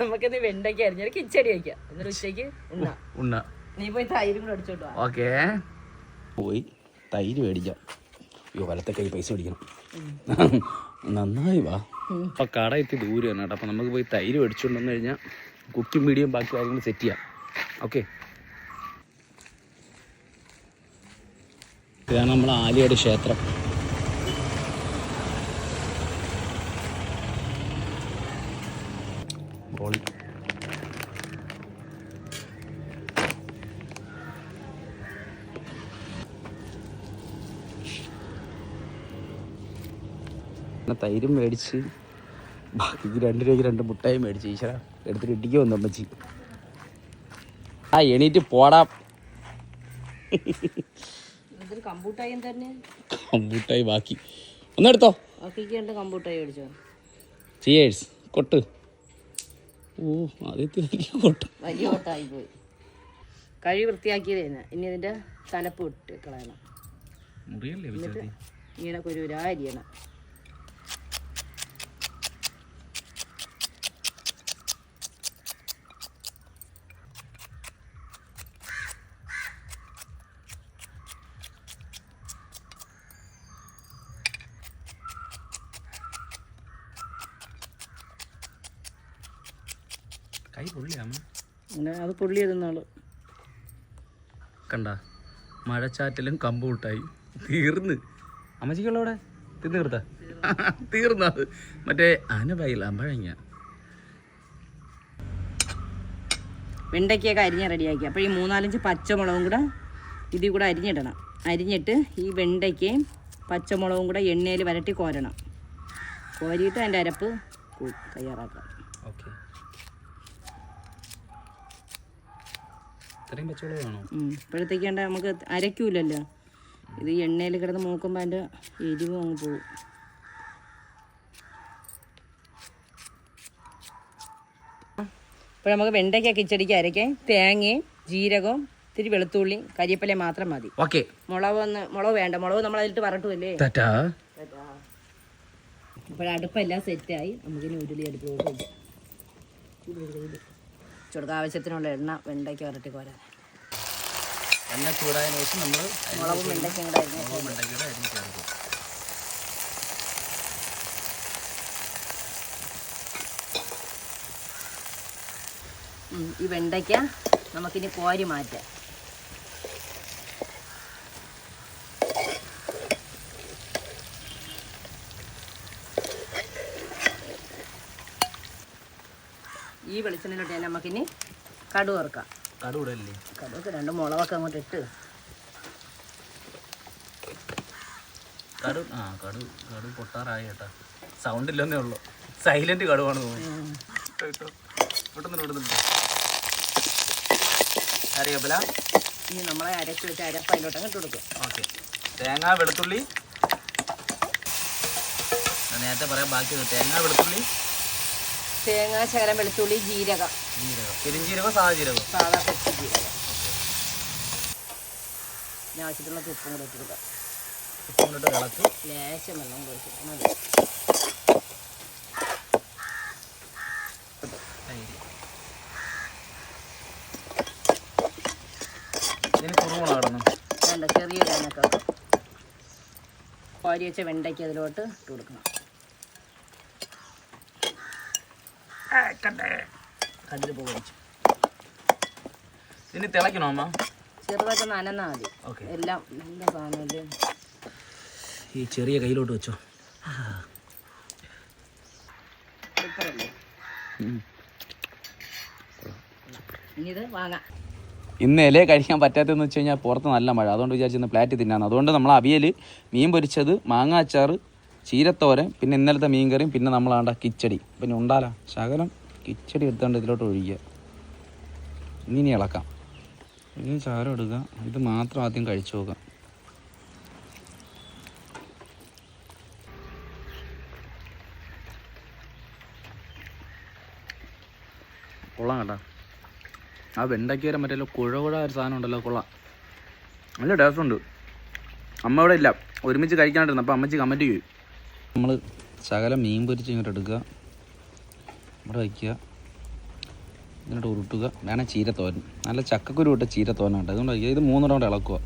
നമുക്കിത് വെണ്ടയ്ക്ക അരിഞ്ഞൊരു കിച്ചടി വയ്ക്കാം എന്നിട്ട് ഉച്ചയ്ക്ക് ഉണ്ണ. ഉണ്ണ. നീ പോയി തൈരും കൂടെ അടിച്ചോട്ട് ഓക്കേ. പോയി തൈര് മേടിക്കാം. അയ്യോ വലത്തെ കൈ പൈസ മേടിക്കണം നന്നായി വാ. അപ്പൊ കട എത്തി ദൂരെയാണ് കേട്ടോ. അപ്പൊ നമുക്ക് പോയി തൈര് മേടിച്ചുകൊണ്ട് വന്നു കഴിഞ്ഞാൽ കുക്കിംഗ് മീഡിയം ബാക്കി കാര്യങ്ങൾ സെറ്റ് ചെയ്യാം. ഓക്കെ. ഇതാണ് നമ്മൾ ആലിയുടെ ക്ഷേത്രം. പൊളി. തൈരും മേടിച്ച് ബാക്കി രണ്ട് രൂപയ്ക്ക് രണ്ട് മുട്ടായും മേടിച്ച് ഈശ്വര. എടുത്തിട്ട് ഇടിക്ക് വന്നു അമ്മച്ചി. ആ എണീറ്റ് പോടാ. കമ്പൂട്ടായി ബാക്കി. ഒന്നെടുത്തോ. കമ്പൂട്ടായി മേടിച്ചോ. ചിയേഴ്സ് കൊട്ട്. ഓ ആദ്യത്തെ വലിയ കോട്ട. വലിയ കോട്ടായി പോയി കഴി വൃത്തിയാക്കിയത് തന്നെ. ഇനി ഇതിന്റെ തലപ്പ് ഇട്ട് കളയണം. മുറിയല്ലേ ഇങ്ങനെ കുരുരാ കൈ പൊള്ളിയാമ. അങ്ങനെ അത് പൊള്ളി തിന്നോളൂ കണ്ട മഴച്ചാറ്റലും കമ്പൂട്ടായി തീർന്ന്. അമ്മച്ചിക്കുള്ളവിടെ? തീർത്ത തീർന്നു മറ്റേ ആനവായില്ല അമ്പഴങ്ങ. വെണ്ടയ്ക്കൊക്കെ അരിഞ്ഞ് റെഡിയാക്കി. അപ്പോൾ ഈ മൂന്നാലഞ്ച് പച്ചമുളകും കൂടെ ഇതിൽ കൂടെ അരിഞ്ഞിടണം. അരിഞ്ഞിട്ട് ഈ വെണ്ടയ്ക്കയും പച്ചമുളകും കൂടെ എണ്ണയിൽ വരട്ടി കോരണം. കോരിയിട്ട് അതിന്റെ അരപ്പ് തയ്യാറാക്കാം ഓക്കെ ഇത്രയും വേണോ. ഇപ്പോഴത്തേക്കാണ്ട് നമുക്ക് അരയ്ക്കൂലല്ലോ. ഇത് എണ്ണയിൽ കിടന്ന് മൂക്കുമ്പോൾ അതിന്റെ എരിവ് അങ്ങ് പോകും. ഇപ്പൊ നമുക്ക് വെണ്ടയ്ക്ക കിച്ചടിക്ക് അരയ്ക്കാൻ തേങ്ങയും ജീരകവും ഇത്തിരി വെളുത്തുള്ളി കരിയപ്പലയും മാത്രം മതി. ഓക്കെ. മുളക് ഒന്ന് മുളക് വേണ്ട. മുളക് നമ്മൾ അതിലിട്ട് വരട്ടുമല്ലേ ഇപ്പോഴടുപ്പെല്ലാം സെറ്റായി നമുക്കിനി ഉരുളി അടുപ്പിലോട്ട് ചുടുക്ക ആവശ്യത്തിനുള്ള എണ്ണ വെണ്ടയ്ക്ക വരട്ടി കോരാൻ എണ്ണ ചൂടായതിനു ശേഷം നമ്മൾ മുളകും വെണ്ടയ്ക്കും കൂടെ മുളകും വെണ്ടയ്ക്കും കൂടെ അരിഞ്ഞ് ചേർക്കും. ഈ വെണ്ടയ്ക്ക നമുക്കിനി കോരി മാറ്റാം. ഈ വെളിച്ചെണ്ണയിലോട്ട് ഞാൻ നമുക്കിനി കടു വറുക്കാം. ഇടല്ലേ കടുവൊക്കെ രണ്ട് മുളകൊക്കെ അങ്ങോട്ട് ഇട്ട്. കടു ആ കടു കടു പൊട്ടാറായി കേട്ടാ. സൗണ്ട് ഇല്ലെന്നേ ഉള്ളൂ. സൈലന്റ് കടുവാണ് തോന്നുന്നു. അറിയാപ്പല ഇനി നമ്മളെ അരച്ച് വെച്ച് അരപ്പ് അതിലോട്ട് അങ്ങോട്ട് കൊടുക്കും. ഓക്കെ. തേങ്ങ വെളുത്തുള്ളി. ഞാൻ നേരത്തെ പറയാം ബാക്കി തേങ്ങ വെളുത്തുള്ളി. തേങ്ങ ശകലം വെളുത്തുള്ളി ജീരകം. പെരുംജീരകം സാധാ ജീരകം സാധാ കൊച്ചു ജീരകം. ഞാൻ ആവശ്യത്തിനുള്ള ഉപ്പും കൂടെ ഇട്ട് കൊടുക്കാം ഉപ്പ് കൊണ്ടിട്ട് ഇളക്കി ലേശം വെള്ളം കൊടുക്കും മതി. തൈര്. ഇതിന് കുറുമുളക് ഇടണം. വേണ്ട ചെറിയ വെച്ച വെണ്ടയ്ക്ക് അതിലോട്ട് ഇട്ട് കൊടുക്കണം. കടുക് പൊടിച്ചു ഇനി തിളയ്ക്കണോ അമ്മ? ചെറുതായിട്ട് നനന്നാ മതി. എല്ലാം നല്ല സാധനമില്ലേ ഈ ചെറിയ കയ്യിലോട്ട് വെച്ചോ. ഇന്ന് ഇല കഴിക്കാൻ പറ്റാത്തതെന്ന് വെച്ച് കഴിഞ്ഞാൽ പുറത്ത് നല്ല മഴ. അതുകൊണ്ട് വിചാരിച്ചിരുന്ന പ്ലാറ്റ് തിന്നാന്ന്. അതുകൊണ്ട് നമ്മൾ അവിയൽ മീൻ പൊരിച്ചത് മാങ്ങ അച്ചാറ് ചീരത്തോരൻ പിന്നെ ഇന്നലത്തെ മീൻ കറിയും പിന്നെ നമ്മളാണ്ട കിച്ചടി. പിന്നെ ഉണ്ടാല? ശകലം കിച്ചടി എടുത്തോണ്ട് ഇതിലോട്ട് ഒഴിക്കുക. ഇനി ഇനി ഇളക്കാം. ഇനി ചാരം എടുക്കുക. ഇത് മാത്രം ആദ്യം കഴിച്ചു നോക്കാം കൊള്ളാം കേട്ടോ. ആ വെണ്ടയ്ക്കര മറ്റേ കുഴ കുഴ ഒരു സാധനം ഉണ്ടല്ലോ കൊള്ളാം. നല്ല ടേസ്റ്റ് ഉണ്ട്. അമ്മ ഇവിടെ ഇല്ല. ഒരുമിച്ച് കഴിക്കാണ്ടിരുന്നു അപ്പോൾ അമ്മച്ചി കമന്റ് ചെയ്യും. നമ്മൾ ശകലം മീൻ പൊരിച്ച് ഇങ്ങോട്ട് എടുക്കുക. ഇവിടെ വയ്ക്കുക. ഇങ്ങോട്ട് ഉരുട്ടുക. വേണേൽ ചീരത്തോരൻ. നല്ല ചക്കക്കുരു ഇട്ട ഉണ്ട് അതുകൊണ്ട് വയ്ക്കുക. ഇത് മൂന്ന് റൗണ്ട് ഇളക്കുക.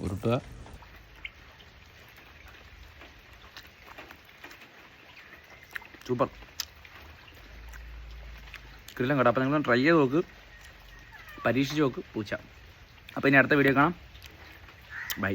ഉരുട്ടുക. സൂപ്പർ. കിടിലം കേട്ടോ. അപ്പോൾ നിങ്ങൾ ട്രൈ ചെയ്ത് നോക്ക്. പരീക്ഷിച്ച് നോക്ക്. പൂച്ച. അപ്പോൾ ഇനി അടുത്ത വീഡിയോ കാണാം. ബൈ